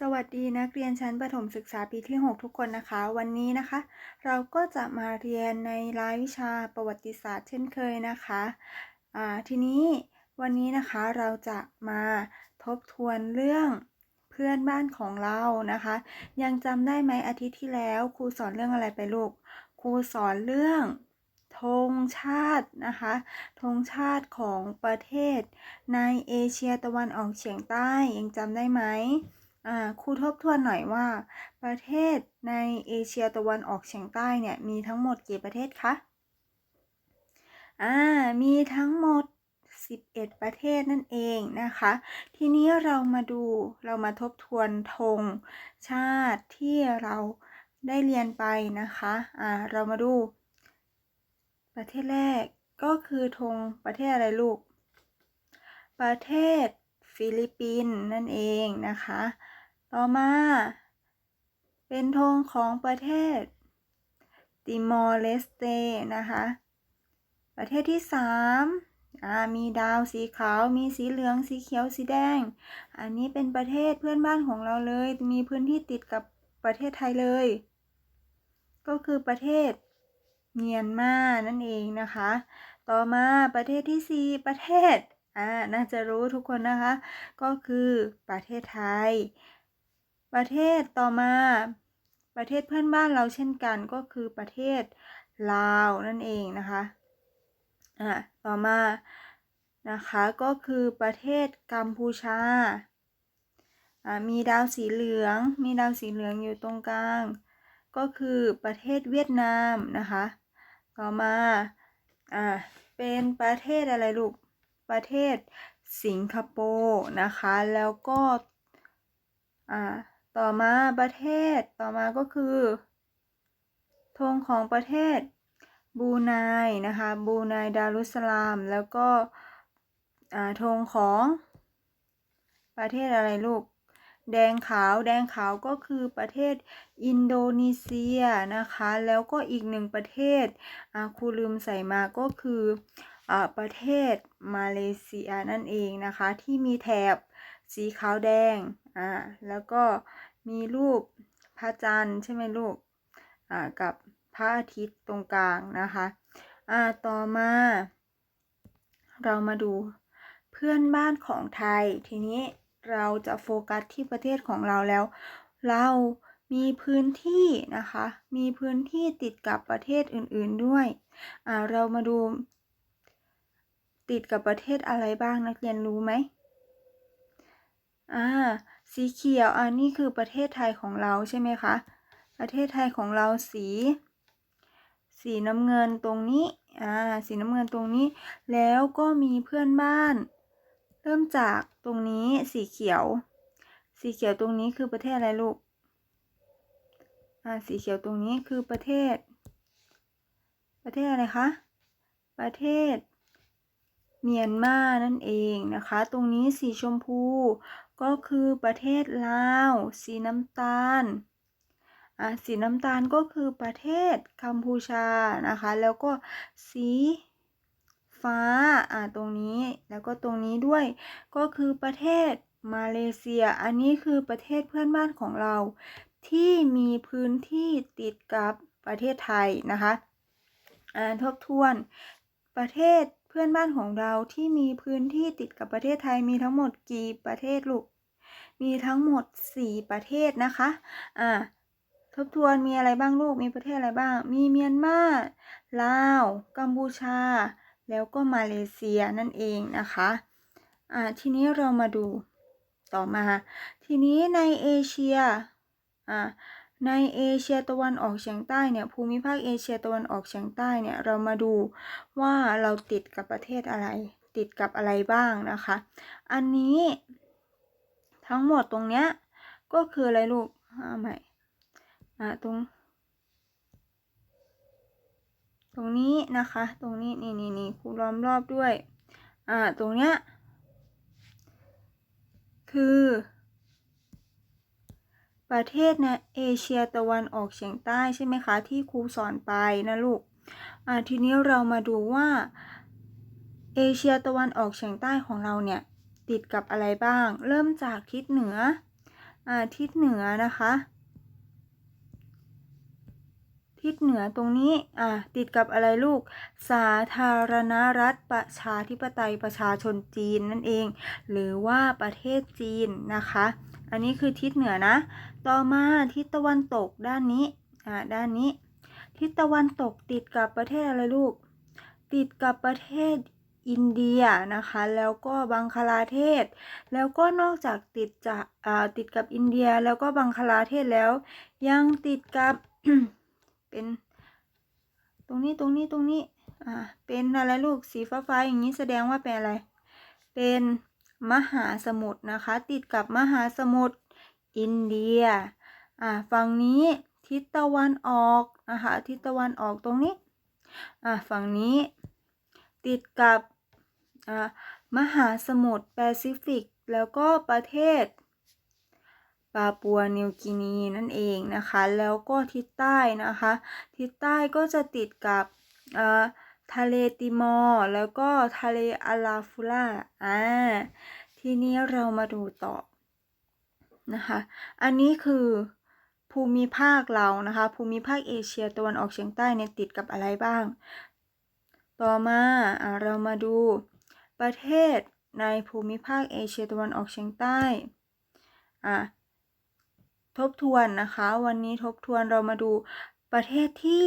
สวัสดีนักเรียนชั้นประถมศึกษาปีที่ 6 ทุกคนนะคะ วันนี้นะคะ เราก็จะมาเรียนในรายวิชาประวัติศาสตร์เช่นเคยนะคะอ่าทีนี้วันนี้นะคะเราจะมาทบทวนเรื่องเพื่อนบ้านของเรานะคะ ยังจำได้ไหมอาทิตย์ที่แล้วครูสอนเรื่องอะไรไปลูกครูสอนเรื่องธงชาตินะคะธงชาติของประเทศในเอเชียตะวันออกเฉียงใต้ยังจำได้ไหม ครูทบทวนหน่อยว่า ประเทศในเอเชียตะวันออกเฉียงใต้เนี่ยมีทั้งหมดกี่ประเทศคะ อ่า มีทั้งหมด 11 ประเทศนั่นเองนะคะ ทีนี้เรามาดูเรามาทบทวนธงชาติที่เราได้เรียนไปนะคะ อ่า เรามาดู ประเทศแรกก็คือธงประเทศอะไรลูก ประเทศฟิลิปปินส์นั่นเองนะคะ ต่อมา เป็นธงของประเทศ ติมอร์เลสเตนะคะ ประเทศที่สามมีดาวสีขาว มีสีเหลือง สีเขียว สีแดง อันนี้เป็นประเทศเพื่อนบ้านของเราเลย มีพื้นที่ติดกับประเทศไทยเลย ก็คือประเทศเมียนมานั่นเองนะคะ ต่อมาประเทศที่สี่ประเทศ อ่า น่าจะรู้ทุกคนนะคะ ก็คือประเทศไทย ประเทศต่อมา ประเทศเพื่อนบ้านเราเช่นกันก็คือประเทศลาวนั่นเองนะคะอ่าต่อมานะคะก็คือประเทศกัมพูชาอ่ามีดาวสีเหลือง มีดาวสีเหลืองอยู่ตรงกลาง ก็คือประเทศเวียดนามนะคะต่อมาอ่าเป็นประเทศอะไรลูกประเทศสิงคโปร์นะคะ แล้วก็อ่า ต่อมาประเทศต่อมาก็คือธงของประเทศบรูไนนะคะบรูไนดารุสสลาม แล้วก็ธงของประเทศอะไรลูก แดงขาวแดงขาวก็คือประเทศอินโดนีเซียนะคะ แล้วก็อีกหนึ่งประเทศครูลืมใส่มาก็คืออประเทศมาเลเซียนั่นเองนะคะ ที่มีแถบสีขาวแดง อ่าแล้วก็มีรูปพระจันทร์ใช่ไหมลูกอ่ากับพระอาทิตย์ตรงกลางนะคะอ่าต่อมา เรามาดูเพื่อนบ้านของไทย ทีนี้เราจะโฟกัสที่ประเทศของเราแล้ว เรามีพื้นที่นะคะ มีพื้นที่ติดกับประเทศอื่นๆด้วยอ่าเรามาดู ติดกับประเทศอะไรบ้างนักเรียนรู้ไหม อ่า สีเขียวอันนี้คือประเทศไทยของเราใช่ไหมคะ ประเทศไทยของเราสี สีน้ำเงินตรงนี้ อ่า สีน้ำเงินตรงนี้ แล้วก็มีเพื่อนบ้าน เริ่มจากตรงนี้สีเขียว สีเขียวตรงนี้คือประเทศอะไรลูก อ่า สีเขียวตรงนี้คือประเทศ ประเทศอะไรคะ ประเทศเมียนมานั่นเองนะคะ ตรงนี้สีชมพู ก็คือประเทศลาว สีน้ำตาลอ่าสีน้ำตาลก็คือประเทศกัมพูชานะคะ แล้วก็สีฟ้าอ่าตรงนี้แล้วก็ตรงนี้ด้วยก็คือประเทศมาเลเซีย อันนี้คือประเทศเพื่อนบ้านของเรา ที่มีพื้นที่ติดกับประเทศไทยนะคะอ่าทบทวนประเทศ พื่อนบ้านของเราที่มีพื้นที่ติดกับประเทศไทยมีทั้งหมดกี่ประเทศลูก มีทั้งหมด 4 ประเทศนะคะ อ่า ทบทวนมีอะไรบ้างลูก มีประเทศอะไรบ้าง มีเมียนมา ลาว กัมพูชา แล้วก็มาเลเซียนั่นเองนะคะ อ่า ทีนี้เรามาดูต่อมา ทีนี้ในเอเชีย อ่า ในเอเชียตะวันออกเฉียงใต้เนี่ยภูมิภาคเอเชียตะวันออกเฉียงใต้เนี่ยเรามาดูว่าเราติดกับประเทศอะไร ติดกับอะไรบ้างนะคะ อันนี้ทั้งหมดตรงเนี้ยก็คืออะไรลูกอ่าใหม่อ่าตรงตรงนี้นะคะ ตรงนี้นี่นี่นี่ครูล้อมรอบด้วย อ่า ตรงเนี้ย คือ ประเทศในเอเชียตะวันออกเฉียงใต้ใช่ไหมคะที่ครูสอนไปนะลูกอ่าทีนี้เรามาดูว่าเอเชียตะวันออกเฉียงใต้ของเราเนี่ยติดกับอะไรบ้าง เริ่มจากทิศเหนืออ่าทิศเหนือนะคะ ทิศเหนือตรงนี้อ่าติดกับอะไรลูก สาธารณรัฐประชาธิปไตยประชาชนจีนนั่นเอง หรือว่าประเทศจีนนะคะ อันนี้คือทิศเหนือนะ ต่อมาทิศตะวันตกด้านนี้อ่าด้านนี้ ทิศตะวันตกติดกับประเทศอะไรลูก ติดกับประเทศอินเดียนะคะ แล้วก็บังคลาเทศ แล้วก็นอกจากติดจะอ่าติดกับอินเดียแล้วก็บังคลาเทศแล้ว ยังติดกับเป็นตรงนี้ตรงนี้ตรงนี้อ่าเป็นอะไรลูกสีฟ้าฟ้าอย่างนี้แสดงว่าเป็นอะไร เป็นมหาสมุทรนะคะ ติดกับมหาสมุทร อินเดีย อ่าฝั่งนี้ทิศตะวันออกนะคะทิศตะวันออกตรงนี้ อ่าฝั่งนี้ติดกับอ่ามหาสมุทรแปซิฟิก แล้วก็ประเทศปาปัวนิวกินีนั่นเองนะคะ แล้วก็ทิศใต้นะคะ ทิศใต้ก็จะติดกับอ่าทะเลติมอร์แล้วก็ทะเลอาราฟูล่าอ่าทีนี้เรามาดูต่อ นะคะ อันนี้คือภูมิภาคเรานะคะ ภูมิภาคเอเชียตะวันออกเฉียงใต้เนี่ยติดกับอะไรบ้าง ต่อมาเรามาดูประเทศในภูมิภาคเอเชียตะวันออกเฉียงใต้อะทบทวนนะคะ วันนี้ทบทวนเรามาดูประเทศที่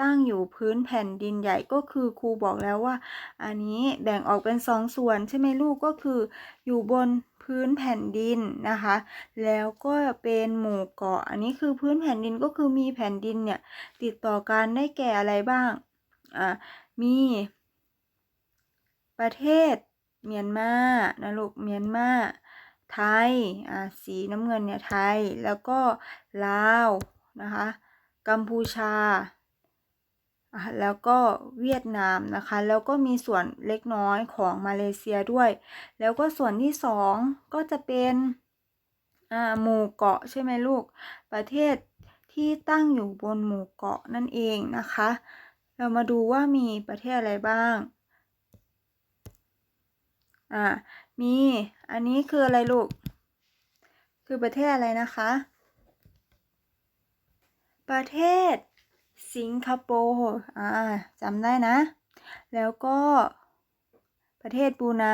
ตั้งอยู่พื้นแผ่นดินใหญ่ก็คือครูบอกแล้วว่า อันนี้แบ่งออกเป็นสองส่วนใช่ไหมลูกก็คืออยู่บน พื้นแผ่นดินนะคะ แล้วก็เป็นหมู่เกาะ อันนี้คือพื้นแผ่นดินก็คือมีแผ่นดินเนี่ยติดต่อกันได้แก่อะไรบ้าง อ่า มี ประเทศเมียนมานะลูกเมียนมา ไทย อ่า สีน้ำเงินเนี่ยไทย แล้วก็ลาวนะคะ กัมพูชาอ่า แล้วก็เวียดนามนะคะ แล้วก็มีส่วนเล็กน้อยของมาเลเซียด้วย แล้วก็ส่วนที่สองก็จะเป็นหมู่เกาะใช่ไหมลูก ประเทศที่ตั้งอยู่บนหมู่เกาะนั่นเองนะคะ เรามาดูว่ามีประเทศอะไรบ้าง อ่า มี อันนี้คืออะไรลูก คือประเทศอะไรนะคะ ประเทศ สิงคโปร์อ่าจำได้นะ แล้วก็ประเทศบูไน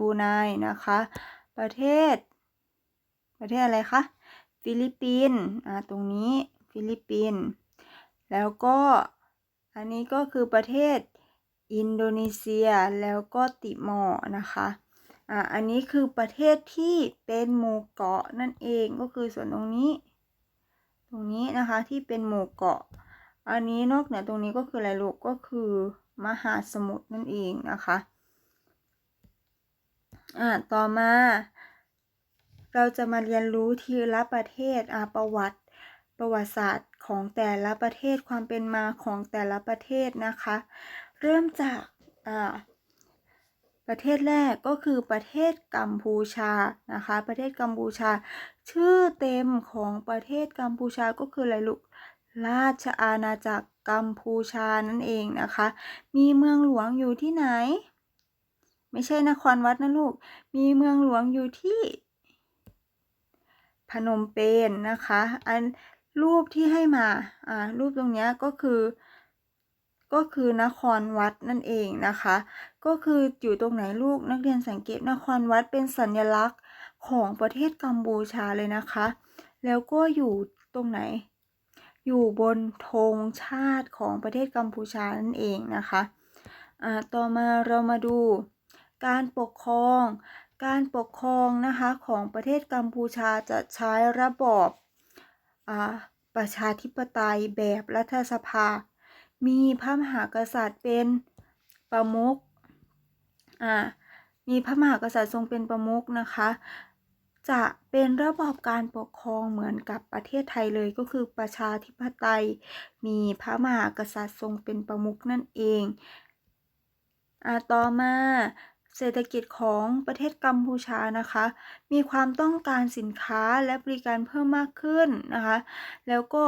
บูไนนะคะ ประเทศ ประเทศอะไรคะ ฟิลิปปินส์อ่าตรงนี้ฟิลิปปินส์แล้วก็อันนี้ก็คือประเทศอินโดนีเซียแล้วก็ติมอร์นะคะอ่าอันนี้คือประเทศที่เป็นหมู่เกาะนั่นเองก็คือส่วนตรงนี้ ตรงนี้นะคะที่เป็นหมู่เกาะ อันนี้นอกเหนือตรงนี้ก็คืออะไรลูกก็คือมหาสมุทรนั่นเองนะคะอ่าต่อมา เราจะมาเรียนรู้ทีละประเทศอาประวัติ ประวัติศาสตร์ของแต่ละประเทศความเป็นมาของแต่ละประเทศนะคะ เริ่มจากอ่าประเทศแรกก็คือประเทศกัมพูชานะคะ ประเทศกัมพูชา ชื่อเต็มของประเทศกัมพูชาก็คืออะไรลูก ราชอาณาจักรกัมพูชานั่นเองนะคะ มีเมืองหลวงอยู่ที่ไหน ไม่ใช่นครวัดนะลูก มีเมืองหลวงอยู่ที่ พนมเปญนนะคะ อันรูปที่ให้มา อ่า รูปตรงนี้ก็คือ ก็คือนครวัดนั่นเองนะคะ ก็คืออยู่ตรงไหนลูกนักเรียนสังเกตนครวัดเป็นสัญลักษณ์ของประเทศกัมพูชาเลยนะคะ แล้วก็อยู่ตรงไหน อยู่บนธงชาติของประเทศกัมพูชานั่นเองนะคะต่อมาเรามาดูการปกครอง การปกครองนะคะของประเทศกัมพูชาจะใช้ระบอบอประชาธิปไตยแบบรัฐสภา มีพระมหากษัตริย์เป็นประมุขมีพระมหากษัตริย์ทรงเป็นประมุขนะคะ จะเป็นระบอบการปกครองเหมือนกับประเทศไทยเลยก็คือประชาธิปไตย มีพระมหากษัตริย์ทรงเป็นประมุขนั่นเองอ่าต่อมาเศรษฐกิจของประเทศกัมพูชานะคะ มีความต้องการสินค้าและบริการเพิ่มมากขึ้นนะคะ แล้วก็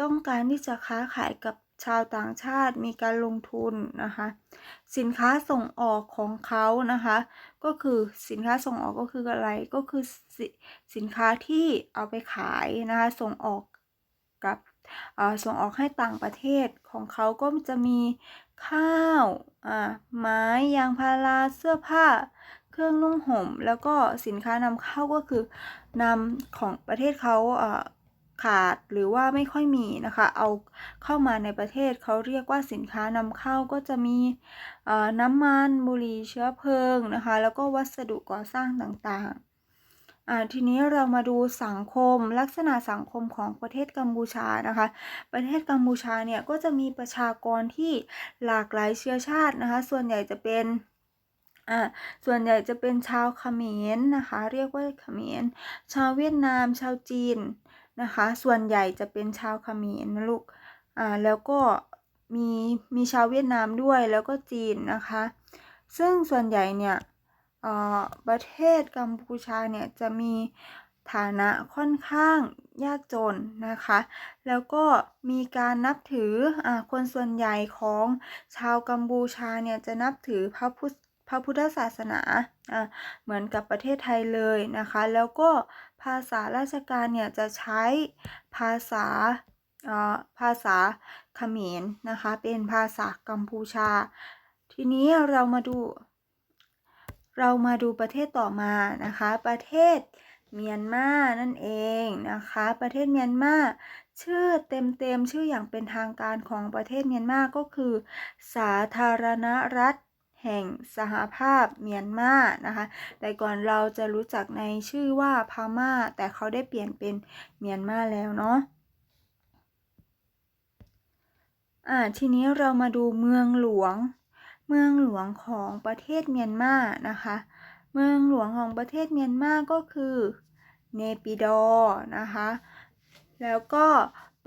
ต้องการที่จะค้าขายกับ ชาวต่างชาติมีการลงทุนนะคะ สินค้าส่งออกของเขานะคะ ก็คือสินค้าส่งออกก็คืออะไรก็คือสสินค้าที่เอาไปขายนะคะส่งออกกับส่งออกให้ต่างประเทศของเขาก็จะมีข้าวไม้ยางพาราเสื้อผ้า เครื่องนุ่งห่ม แล้วก็สินค้านำเข้าก็คือนำของประเทศเขา ขาดหรือว่าไม่ค่อยมีนะคะ เอาเข้ามาในประเทศเขาเรียกว่าสินค้านำเข้าก็จะมีน้ำมันบุหรี่เชื้อเพลิงนะคะ แล้วก็วัสดุก่อสร้างต่างๆทีนี้เรามาดูสังคมลักษณะสังคมของประเทศกัมพูชานะคะ ประเทศกัมพูชาเนี่ยก็จะมีประชากรที่หลากหลายเชื้อชาตินะคะ ส่วนใหญ่จะเป็นอ่าส่วนใหญ่จะเป็นชาวเขมรนะคะ เรียกว่าเขมรชาวเวียดนาม ชาวจีน นะคะ ส่วนใหญ่จะเป็นชาวเขมรนะลูกอ่าแล้วก็มีมีชาวเวียดนามด้วยแล้วก็จีนนะคะ ซึ่งส่วนใหญ่เนี่ยประเทศกัมพูชาเนี่ยจะมีฐานะค่อนข้างยากจนนะคะ แล้วก็มีการนับถืออคนส่วนใหญ่ของชาวกัมพูชาเนี่ยจะนับถือพระพุทธ ระพุทธศาสนาเหมือนกับประเทศไทยเลยนะคะ แล้วก็ภาษาราชการเนี่ยจะใช้ภาษาภาษาเขมรนะคะ เป็นภาษากัมพูชา ทีนี้เรามาดู เรามาดูประเทศต่อมานะคะ ประเทศเมียนมานั่นเองนะคะ ประเทศเมียนมาชื่อเต็มๆชื่ออย่างเป็นทางการของประเทศเมียนมาก็คือ สาธารณรัฐ แห่งสหภาพเมียนมานะคะ แต่ก่อนเราจะรู้จักในชื่อว่าพาม่า แต่เขาได้เปลี่ยนเป็นเมียนมาแล้วเนาะอ่าทีนี้เรามาดูเมืองหลวง เมืองหลวงของประเทศเมียนมานะคะ เมืองหลวงของประเทศเมียนมาก็คือเนปิดอนะคะ แล้วก็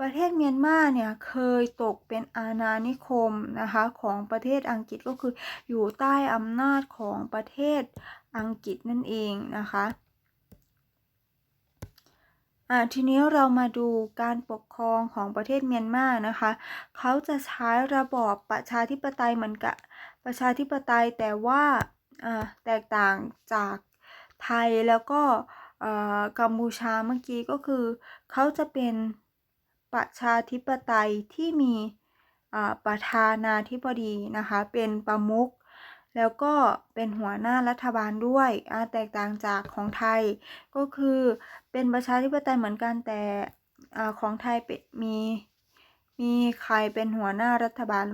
ประเทศเมียนมาเนี่ยเคยตกเป็นอาณานิคมนะคะของประเทศอังกฤษก็คืออยู่ใต้อำนาจของประเทศอังกฤษนั่นเองนะคะอ่าทีนี้เรามาดูการปกครองของประเทศเมียนมานะคะเขาจะใช้ระบอบประชาธิปไตยเหมือนกับประชาธิปไตยแต่ว่าอ่าแตกต่างจากไทยแล้วก็กัมพูชาเมื่อกี้ก็คือเขาจะเป็น ประชาธิปไตยที่มีประธานาธิบดีนะคะเป็นประมุขแล้วก็เป็นหัวหน้ารัฐบาลด้วยแตกต่างจากของไทย ก็คือเป็นประชาธิปไตยเหมือนกันแต่ของไทยมีมีใครเป็นหัวหน้ารัฐบาล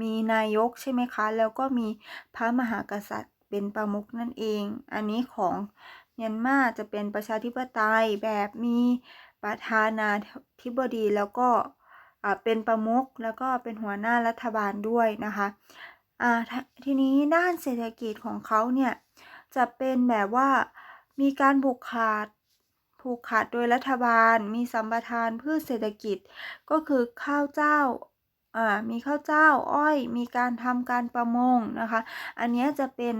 มีนายกใช่ไหมคะ แล้วก็มีพระมหากษัตริย์เป็นประมุขนั่นเอง อันนี้ของเมียนมาจะเป็นประชาธิปไตยแบบมี ประธานาธิบดีแล้วก็เป็นประมุขแล้วก็เป็นหัวหน้ารัฐบาลด้วยนะคะทีนี้ด้านเศรษฐกิจของเขาเนี่ยจะเป็นแบบว่ามีการผูกขาดผูกขาดโดยรัฐบาล มีสัมปทานพืชเศรษฐกิจก็คือข้าวเจ้ามีข้าวเจ้าอ้อย มีการทำการประมงนะคะ อันนี้จะเป็น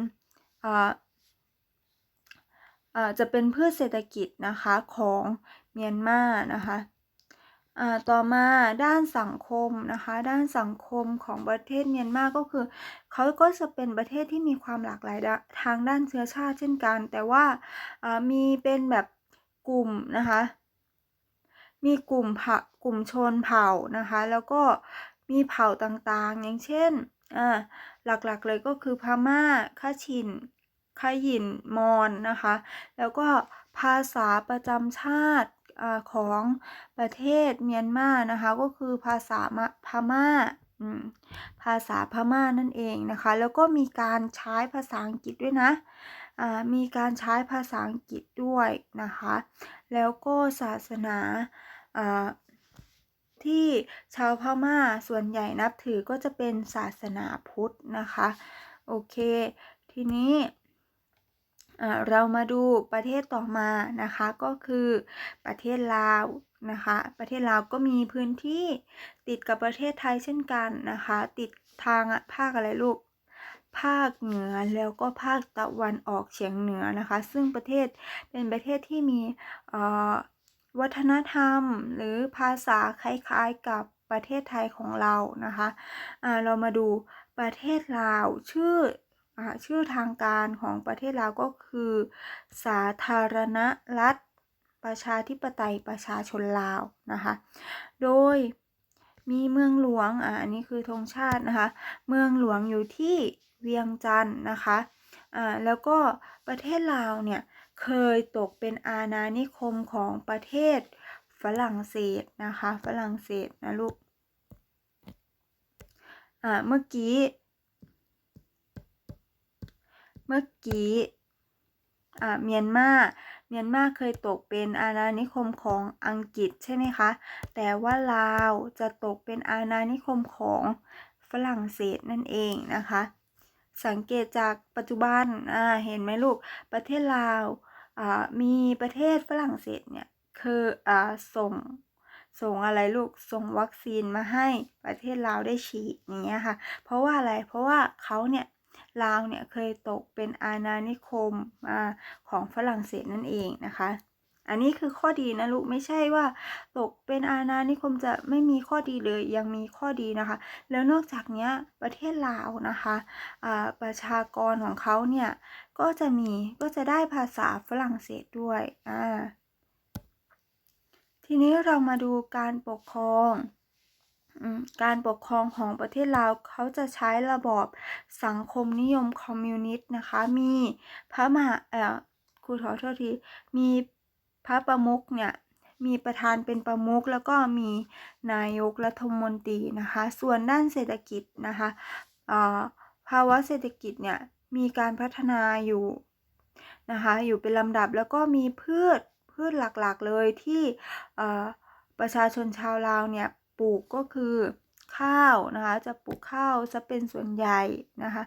จะเป็นพืชเศรษฐกิจนะคะของเมียนมานะคะต่อมาด้านสังคมนะคะด้านสังคมของประเทศเมียนมาก็คือเขาก็จะเป็นประเทศที่มีความหลากหลายทางด้านเชื้อชาติเช่นกัน แต่ว่ามีเป็นแบบกลุ่มนะคะมีกลุ่มเผ่ากลุ่มชนเผ่านะคะแล้วก็มีเผ่าต่างๆ อย่างเช่นหลักๆเลยก็คือพม่าข้าชิน ขยินมอนนะคะ แล้วก็ภาษาประจำชาติของประเทศเมียนมานะคะ ก็คือภาษาพม่าภาษาพม่านั่นเองนะคะ แล้วก็มีการใช้ภาษาอังกฤษด้วยนะมีการใช้ภาษาอังกฤษด้วยนะคะ แล้วก็ศาสนาที่ชาวพม่าส่วนใหญ่นับถือก็จะเป็นศาสนาพุทธนะคะ โอเค ทีนี้ เรามาดูประเทศต่อมานะคะก็คือประเทศลาวนะคะ ประเทศลาวก็มีพื้นที่ติดกับประเทศไทยเช่นกันนะคะ ติดทางภาคอะไรลูกภาคเหนือแล้วก็ภาคตะวันออกเฉียงเหนือนะคะ ซึ่งประเทศเป็นประเทศที่มีวัฒนธรรมหรือภาษาคล้ายๆกับประเทศไทยของเรานะคะอ่าเรามาดูประเทศลาวชื่อ ชื่อทางการของประเทศลาวก็คือ สาธารณรัฐ ประชาธิปไตยประชาชนลาวนะคะ โดยมีเมืองหลวงอ่าอันนี้คือธงชาตินะคะ เมืองหลวงอยู่ที่เวียงจันทร์นะคะอ่าแล้วก็ประเทศลาวเนี่ยเคยตกเป็นอาณานิคมของประเทศฝรั่งเศสนะคะ ฝรั่งเศสนะลูกอ่าเมื่อกี้ เมื่อกี้อ่าเมียนมาเมียนมาเคยตกเป็นอาณานิคมของอังกฤษใช่ไหมคะ แต่ว่าลาวจะตกเป็นอาณานิคมของฝรั่งเศสนั่นเองนะคะ สังเกตจากปัจจุบันอ่าเห็นไหมลูก ประเทศลาวอ่ามีประเทศฝรั่งเศสเนี่ยคืออ่าส่งส่งอะไรลูกส่งวัคซีนมาให้ประเทศลาวได้ฉีดอย่างเงี้ยค่ะ เพราะว่าอะไรเพราะว่าเขาเนี่ย ลาวเนี่ยเคยตกเป็นอาณานิคมอ่าของฝรั่งเศสนั่นเองนะคะ อันนี้คือข้อดีนะลูกไม่ใช่ว่า ตกเป็นอาณานิคมจะไม่มีข้อดีเลยยังมีข้อดีนะคะ แล้วนอกจากนี้ประเทศลาวนะคะอ่าประชากรของเขาเนี่ยก็จะมีก็จะได้ภาษาฝรั่งเศสด้วยอ่าทีนี้เรามาดูการปกครอง การปกครองของประเทศลาวเขาจะใช้ระบอบสังคมนิยมคอมมิวนิสต์นะคะ มีพระมหาเอ่อครูขอโทษที มีพระประมุขเนี่ยมีประธานเป็นประมุขแล้วก็มีนายกรัฐมนตรีนะคะ ส่วนด้านเศรษฐกิจนะคะภาวะเศรษฐกิจเนี่ยมีการพัฒนาอยู่นะคะอยู่เป็นลำดับแล้วก็มีพืชพืชหลักๆเลยที่ประชาชนชาวลาวเนี่ย ปลูกก็คือข้าวนะคะ จะปลูกข้าวจะเป็นส่วนใหญ่นะคะ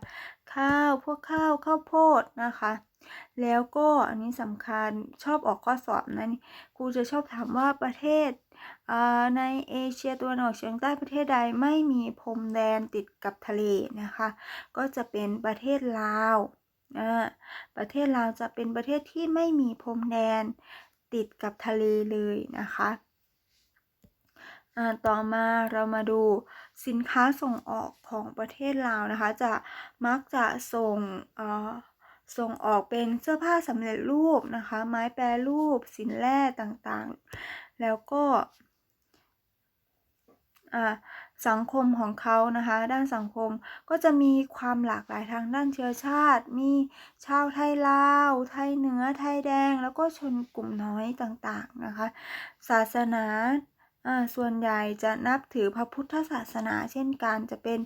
ข้าวพวกข้าวข้าวโพดนะคะ แล้วก็อันนี้สำคัญชอบออกข้อสอบนะนี่ครูจะชอบถามว่าประเทศในเอเชียตะวันออกเฉียงใต้ประเทศใดไม่มีพรมแดนติดกับทะเลนะคะ ก็จะเป็นประเทศลาวประเทศลาวจะเป็นประเทศที่ไม่มีพรมแดนติดกับทะเลเลยนะคะ ต่อมาเรามาดูสินค้าส่งออกของประเทศลาวนะคะ จะมักจะส่งส่งออกเป็นเสื้อผ้าสำเร็จรูปนะคะ ไม้แปรรูป สินแร่ต่างๆ แล้วก็สังคมของเขานะคะ ด้านสังคมก็จะมีความหลากหลายทางด้านเชื้อชาติ มีชาวไทยลาว ไทยเหนือ ไทยแดง แล้วก็ชนกลุ่มน้อยต่างๆนะคะ ศาสนา ส่วนใหญ่จะนับถือพระพุทธศาสนาเช่นกันจะเป็น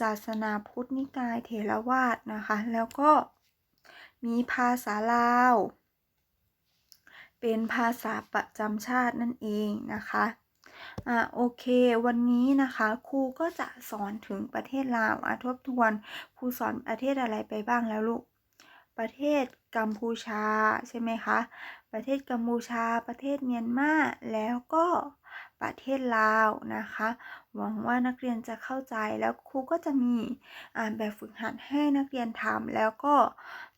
ศาสนาพุทธนิกายเถรวาทนะคะ แล้วก็มีภาษาลาว เป็นภาษาประจำชาตินั่นเองนะคะอ่าโอเค วันนี้นะคะครูก็จะสอนถึงประเทศลาวอะทบทวนครูสอนประเทศอะไรไปบ้างแล้วลูก ประเทศกัมพูชาใช่ไหมคะ ประเทศกัมพูชา ประเทศเมียนมาแล้วก็ประเทศลาวนะคะ หวังว่านักเรียนจะเข้าใจแล้วครูก็จะมีอ่านแบบฝึกหัดให้นักเรียนทำแล้วก็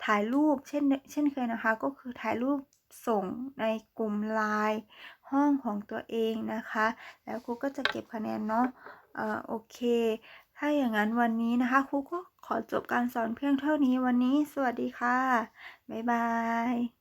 ถ่ายรูปเช่นเช่นเคยนะคะ ก็คือถ่ายรูปส่งในกลุ่มไลน์ห้องของตัวเองนะคะ แล้วครูก็จะเก็บคะแนนเนาะเอ่อโอเค ถ้าอย่างนั้นวันนี้นะคะครูก็ขอจบการสอนเพียงเท่านี้วันนี้ สวัสดีค่ะ บ๊ายบาย